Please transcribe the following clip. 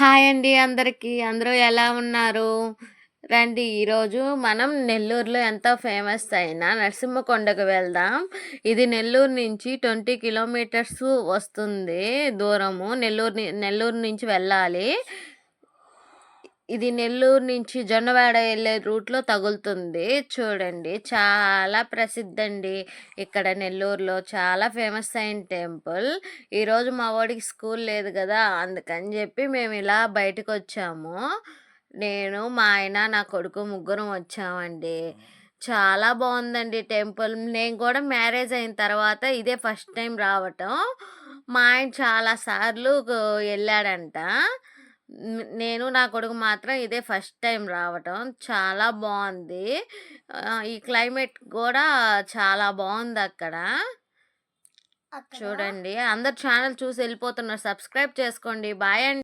Hi అండి అందరికీ. అందరూ ఎలా ఉన్నారు? రండి ఈరోజు మనం నెల్లూరులో ఎంతో ఫేమస్ అయిన నరసింహకొండకు వెళ్దాం. ఇది నెల్లూరు నుంచి ట్వంటీ కిలోమీటర్స్ వస్తుంది దూరము. నెల్లూరు నెల్లూరు నుంచి వెళ్ళాలి. ఇది నెల్లూరు నుంచి జొన్నవాడ వెళ్ళే రూట్లో తగులుతుంది. చూడండి చాలా ప్రసిద్ధి అండి ఇక్కడ నెల్లూరులో చాలా ఫేమస్ అయిన టెంపుల్. ఈరోజు మా వాడికి స్కూల్ లేదు కదా అందుకని చెప్పి మేము ఇలా బయటకు వచ్చాము. నేను మా ఆయన నా కొడుకు ముగ్గురం వచ్చామండి. చాలా బాగుందండి టెంపుల్. నేను కూడా మ్యారేజ్ అయిన తర్వాత ఇదే ఫస్ట్ టైం రావటం. మా ఆయన చాలా సార్లు వెళ్ళాడంట. నేను నా కొడుకు మాత్రం ఇదే ఫస్ట్ టైం రావటం. చాలా బాగుంది ఈ క్లైమేట్ కూడా చాలా బాగుంది అక్కడ. అక్కడ? చూడండి. అందరు ఛానల్ చూసి వెళ్ళిపోతున్నారు. సబ్స్క్రైబ్ చేసుకోండి. బాయ్ అండి.